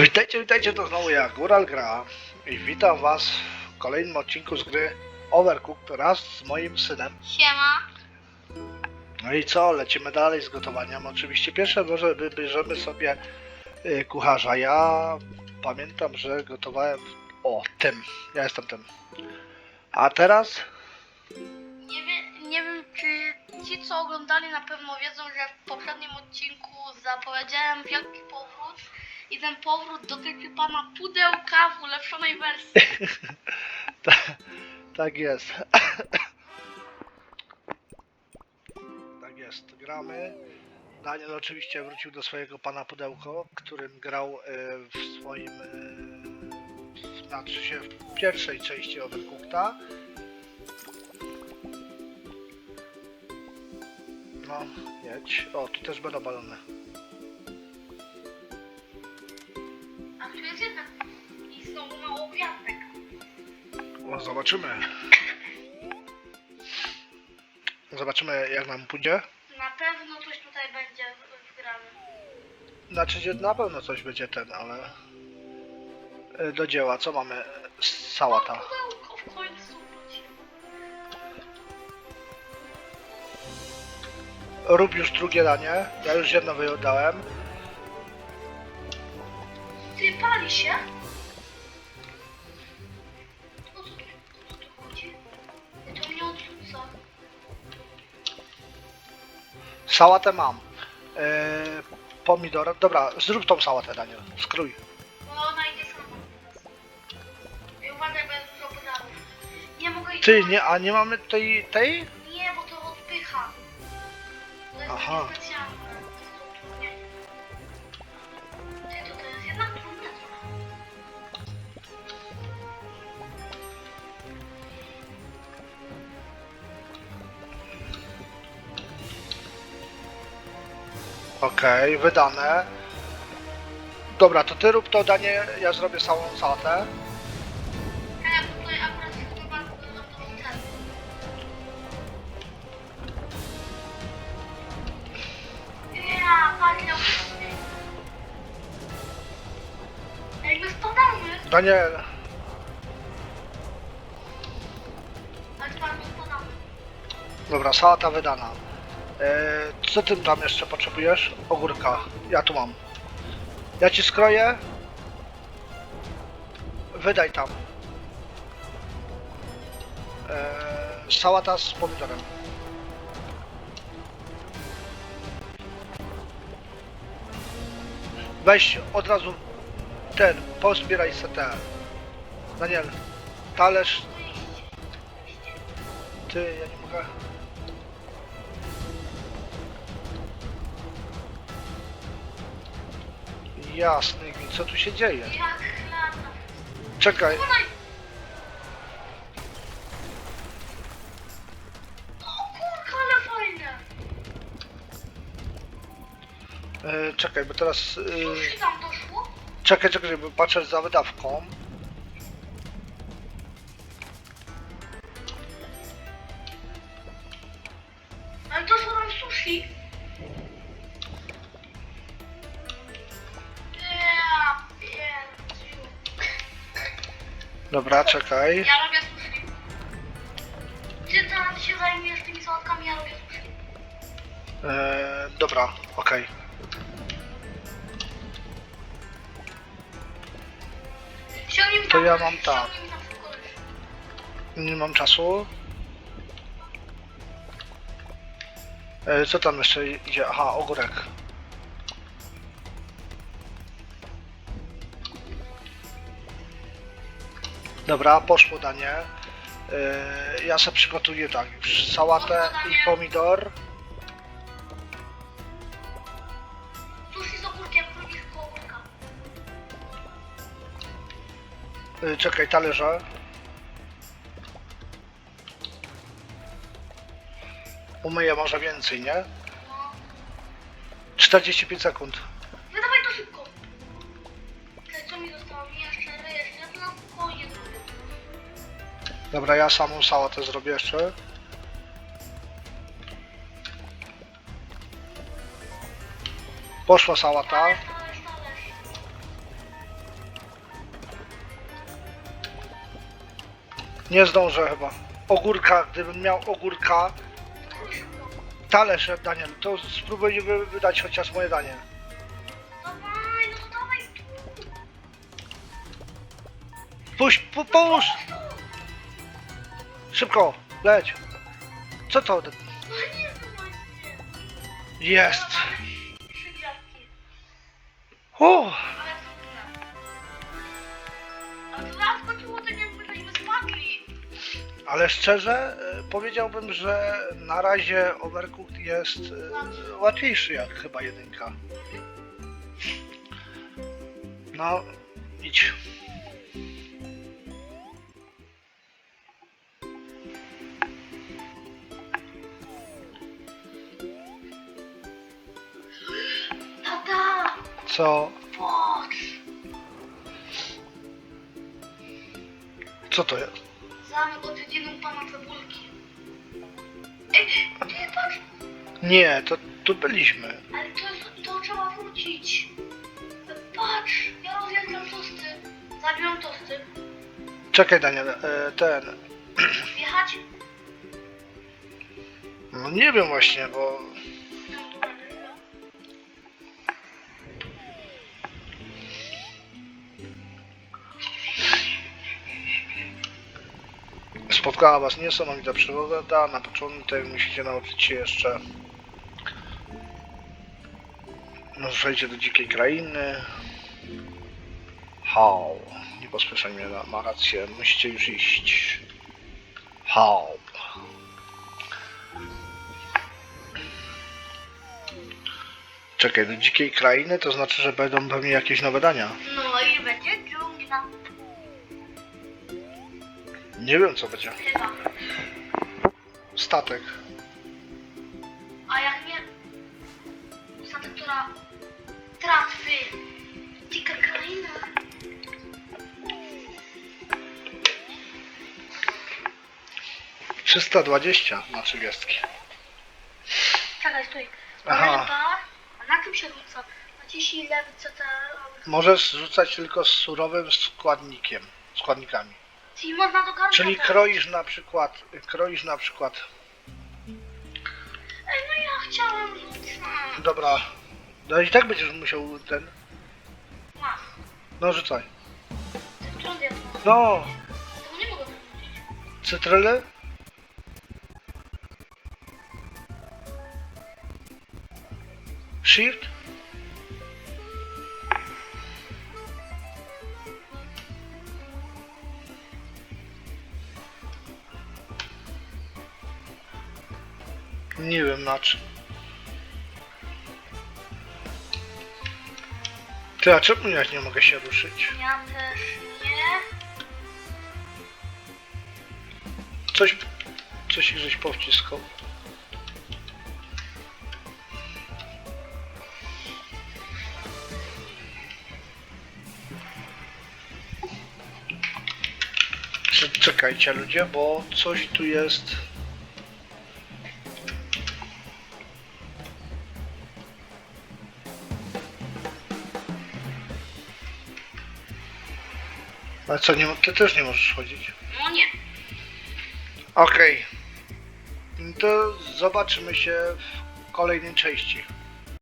Witajcie, witajcie, to znowu ja, Góral Gra i witam was w kolejnym odcinku z gry Overcooked raz z moim synem. Siema. No i co, lecimy dalej z gotowaniem. Oczywiście pierwsze może wybierzemy sobie y, kucharza. Ja pamiętam, że gotowałem o tym, ja jestem tym. A teraz Nie, wie, nie wiem, czy ci, co oglądali, na pewno wiedzą, że w poprzednim odcinku zapowiedziałem wielki powrót i ten powrót dotyczy pana pudełka w ulepszonej wersji. tak jest. tak jest, gramy. Daniel oczywiście wrócił do swojego pana pudełko, którym grał y, w swoim, y, znaczy się w pierwszej części Overcookta. No, jedź. O, tu też będą balony. No, zobaczymy. Zobaczymy jak nam pójdzie. Na pewno coś tutaj będzie w- wgrane. Znaczy, że na pewno coś będzie ten, ale... y, Do dzieła, co mamy? Sałata. Pudełko w końcu. Rób już drugie danie. Ja już jedno wyjadałem. Ty pali się? Sałatę mam. Yy, pomidor. Dobra, zrób tą sałatę, Daniel. Skrój. Bo ona idzie sama. I uważaj, bo jest dużo pedałów. Nie mogę iść. Ty, nie, a nie mamy tej, tej? Nie, bo to odpycha. To jest Aha. takie specjalne. To jest utrudnienie. Ty, to to jest jednak trudne Okej, wydane. Dobra, to ty rób to danie, ja zrobię całą. E, bo tutaj akurat chyba ten. Ja, spadamy. Daniel, Ale bardzo spadamy. dobra, sałata wydana. Yy, co ty tam jeszcze potrzebujesz? Ogórka. Ja tu mam. Ja ci skroję. Wydaj tam. Yy, sałata z pomidorem. Weź od razu ten, pozbieraj se te. Daniel, talerz, ty, ja nie mogę. Jasny, co tu się dzieje? Czekaj! O kurka, ale fajne! czekaj, bo teraz... E, czekaj, czekaj, bo patrzę za wydawką. Ale doszło nam sushi. Dobra, czekaj. Ja robię sushi. Ty teraz się zajmujesz tymi sałatkami, ja robię sushi. E, dobra, okej. Ściągnij mi To tam- ja mam tak. ściągnij mi tam. Nie mam czasu. E, co tam jeszcze idzie? Aha, ogórek. Dobra, poszło danie. E, ja sobie przygotuję tak, już sałatę i pomidor. Sushi z ogórkiem, lubisz ogórka. E, czekaj, talerze. Umyję może więcej, nie? No. 45 sekund. Dobra, ja samą sałatę zrobię jeszcze. Poszła sałata. Nie zdążę chyba. Ogórka, gdybym miał ogórka. Talerz daniem, to spróbuj wydać chociaż moje danie. Puść, pu, połóż! Szybko, leć. Co to? Jest. Spadli. ale szczerze e, powiedziałbym, że na razie Overcooked jest e, łatwiejszy jak chyba jedynka. No, idź. Co? Co to jest? Zamek odwiedziną pana cebulki. Ej, ty patrz, Nie, to tu byliśmy. ale to, jest- to trzeba wrócić. Patrz, ja rozjeżdżam tosty. Zabiłam tosty. Czekaj Daniel, e, ten. Wjechać? No nie wiem właśnie, bo spotkała was niesamowita przygoda. Na początek musicie nauczyć się jeszcze. Ruszajcie do dzikiej krainy. How? Nie pospieszaj mnie, ma rację. Musicie już iść. How? Czekaj, do dzikiej krainy to znaczy, że będą pewnie jakieś nowe dania. No i będzie dżungla. Nie wiem co będzie. Statek. A jak nie... Statek, która... Tratwy. Dzika kraina. Trzysta dwadzieścia na trzydziestki. Czekaj, stój. Aha. A na czym się rzuca? Naciśnij lewy CT. Możesz rzucać tylko z surowym składnikiem, składnikami. Czyli można do garnka Czyli kroisz na przykład, kroisz na przykład, Ej, no ja chciałem rzucać. dobra, no i tak będziesz musiał ten, Masz. no rzucaj. Ja mam? No, To nie mogę wyrzucić. cytryny? Shift? Nie wiem na czym. Ty, a czemu ja nie mogę się ruszyć? Ja też nie. Coś, coś żeś powciskał. Cze- Czekajcie ludzie, bo coś tu jest. Ale co, nie, ty też nie możesz chodzić? No nie. Okej. To zobaczymy się w kolejnej części.